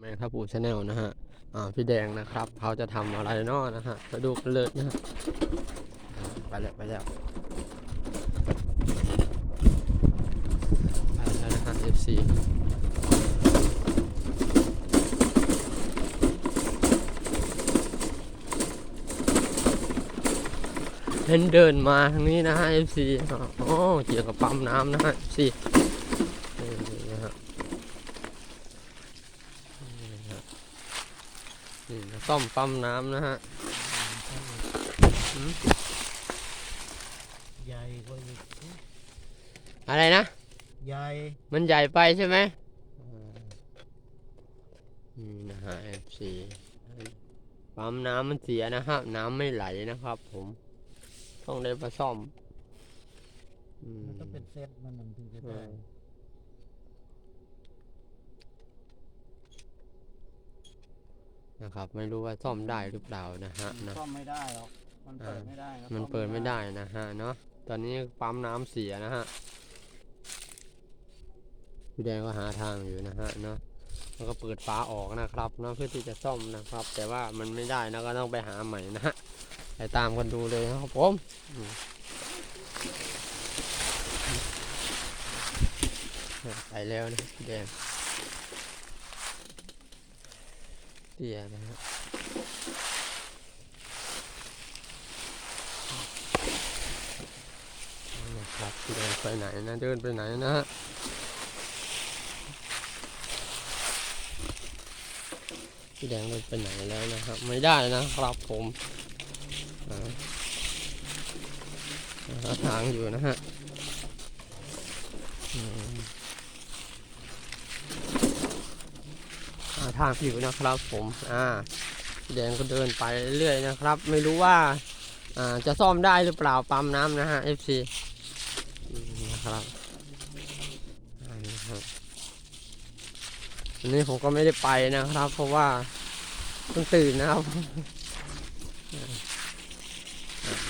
แมงทับปูชาแนลนะฮะ อ่า พี่แดงนะครับ เขาจะทำอะไรนาะนะฮะไปดูกันเลยนะฮะไปแล้วไปแล้วไปแล้วนะฮะ FC เห็นเดินมาทางนี้นะฮะ FC อ๋อเกี่ยวกับปั๊มน้ำนะฮะ FC นี่นะฮะ นี่นะ ซ่อมปั๊มน้ำนะฮะหืมใหญ่กว่าอีกอะไรนะ ใหญ่มันใหญ่ไปใช่ไหมอ่านี่นะฮะ FC ปั๊มน้ำมันเสียนะฮะน้ำไม่ไหลนะครับ ผม ต้องได้มาซ่อมอืมมันต้องเป็นเซตมันมันถึงจะเอได้ นะครับ ไม่รู้ว่าซ่อมได้หรือเปล่านะฮะมันนะซ่อมไม่ได้หรอกมันเปิดไม่ได้ครับมันซ่อเปิดไม่ได้นะฮะเนาะตอนนี้ปั๊มน้ำเสียนะฮะพี่แดงก็หาทางอยู่นะฮะเนาะแล้วก็เปิดฝาออกนะครับเนาะเพื่อที่จะซ่อมนะครับ แต่ว่ามันไม่ได้นะก็ต้องไปหาใหม่นะฮะไปตามกันดูเลยนะครับผมอืมไปแล้วนะพี่แดง เตี้ยนะฮะนะครับพี่แดงไปไหนนะ เดินไปไหนนะฮะพี่แดงเดินไปไหนแล้วนะครับ ไม่ได้นะครับผมหาทางอยู่นะฮะอืมหา ทางอยู่นะครับผมอ่าแดงก็เดินไปเรื่อยนะครับ ไม่รู้ว่าอ่าจะซ่อมได้หรือเปล่าปั๊มน้ำนะฮะ FC นะครับอันนี้ผมก็ไม่ได้ไปนะครับ เพราะว่าเพิ่งตื่นนะครับ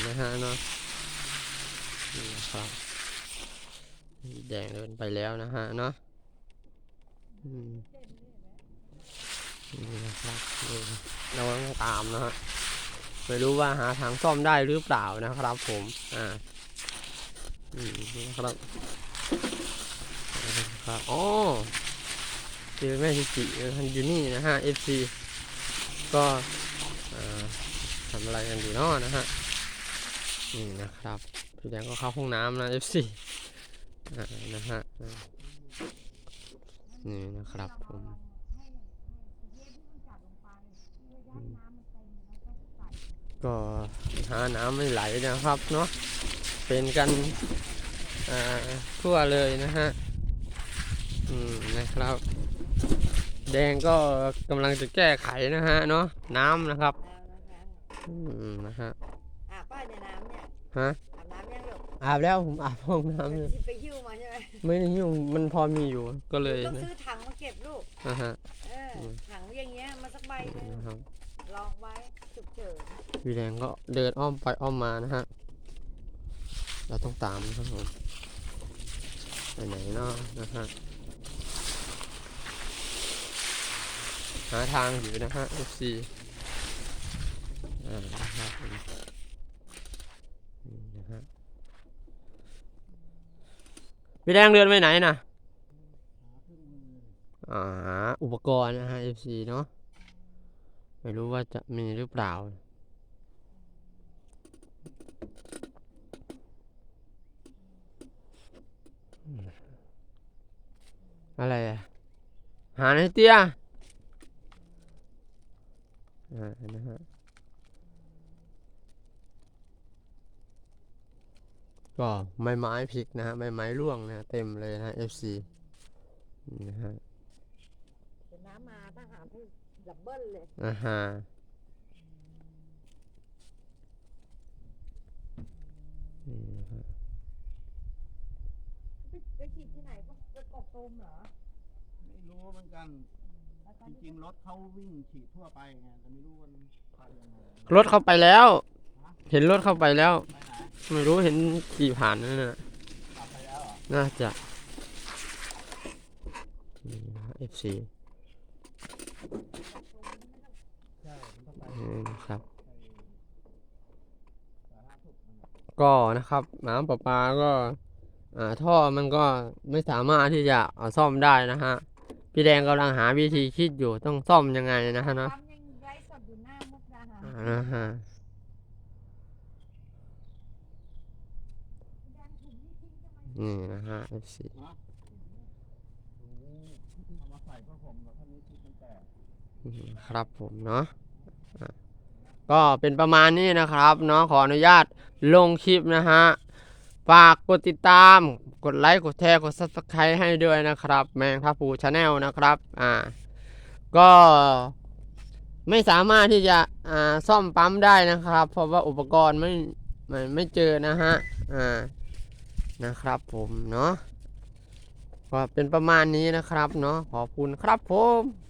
นะฮะเนาะนี่นะครับแดงเดินไปแล้วนะฮะเนาะ นี่นะครับเราต้องตามนะฮะไม่รู้ว่าหาทางซ่อมได้หรือเปล่านะครับผม อ่าอืมนะครับครับอ๋อเจอแม่ชิจิอยู่นี่นะฮะ FC ก็อ่าทำอะไรกันอยู่นาะนะฮะ นี่นะครับพี่แดงก็เข้าห้องน้ำนะ FC อ่านะฮะ นี่นะครับผมอืม ก็หาน้ำไม่ไหลนะครับเนาะเป็นกันอ่าทั่วเลยนะฮะอืมนะครับ แดงก็กำลังจะแก้ไขนะฮะเนาะน้ำนะครับน้ำนะคะอืมนะฮะอาบป้าในน้ำเนี่ยฮะอาบน้ำยังหรอกอาบแล้วผมอาบห้องน้ำอยู่ที่ไปหิ้วมาใช่ไหมไม่ได้ยุ่งมันพอมีอยู่ก็เลยต้องนะซื้อถังมาเก็บลูกนะฮะเอออมถังอย่างเงี้ยมาสักใบหนึงนะครับลองไว้ ฉุกเฉินพี่แดงก็เดินอ้อมไปอ้อมมานะฮะ เราต้องตามนะครับผมไปไหนเนาะนะฮะ หาทางอยู่นะฮะ FC อ่านะครับนี่นะฮะพี่แดงเดินไปไหนนะอ่าหาอุปกรณ์นะฮะ FC เนาะ ไม่รู้ว่าจะมีหรือเปล่า อะไรอะหาในเตี้ยอ่านะฮะก็ใบไม้พลิกนะฮะใบไม้ร่วงนะเต็มเลยนะฮะ FC นี่นะฮะเดี๋ยวน้ำมาถ้าหาที่ ดับเบิ้ลเลยอ่าฮะนี่นะฮะไปไปฉีดที่ไหนก็จะกบตูมเหรอ ไม่รู้เหมือนกันแล้วตจอนนี้ริงๆรถเขาวิ่งฉีดทั่วไปไงแต่ไม่รู้มันไปยังไงรถเข้าไปแล้ว เห็นรถเข้าไปแล้ว ไปไหนไม่รู้เห็นกี่ผ่านนั่นน่ะกลับไปแล้วเหรอน่าจะนี่นะฮะ FC ใช่มั นต้องไปอืมครับไปสาธารณสุขนั่นแหละก็นะครับ น้ำประปาก็ อ่าท่อมันก็ไม่สามารถที่จะเอาซ่อมได้นะฮะพี่แดงกำลังหาวิธีคิดอยู่ต้องซ่อมยังไงนะฮะเนาะปั๊มยังไร้สดอยู่หน้ามุกดาหารอ่านะฮะแดงถุงนี่ทิ้งทำไมนี่นะฮะ FC นะดูเอามาใส่ก็ผมแล้วถ้านี้คิดมันแตกอืมครับผมเนาะอะ ก็เป็นประมาณนี้นะครับเนาะขออนุญาตลงคลิปนะฮะฝากกดติดตามกดไลค์กดแชร์กด subscribe ให้ด้วยนะครับ แมงทัพูชาแนลนะครับอ่าก็ไม่สามารถที่จะอ่าซ่อมปั๊มได้นะครับ เพราะว่าอุปกรณ์ไม่ไม่ไม่เจอนะฮะอ่านะครับผมเนาะก็เป็นประมาณนี้นะครับเนาะขอบคุณครับผม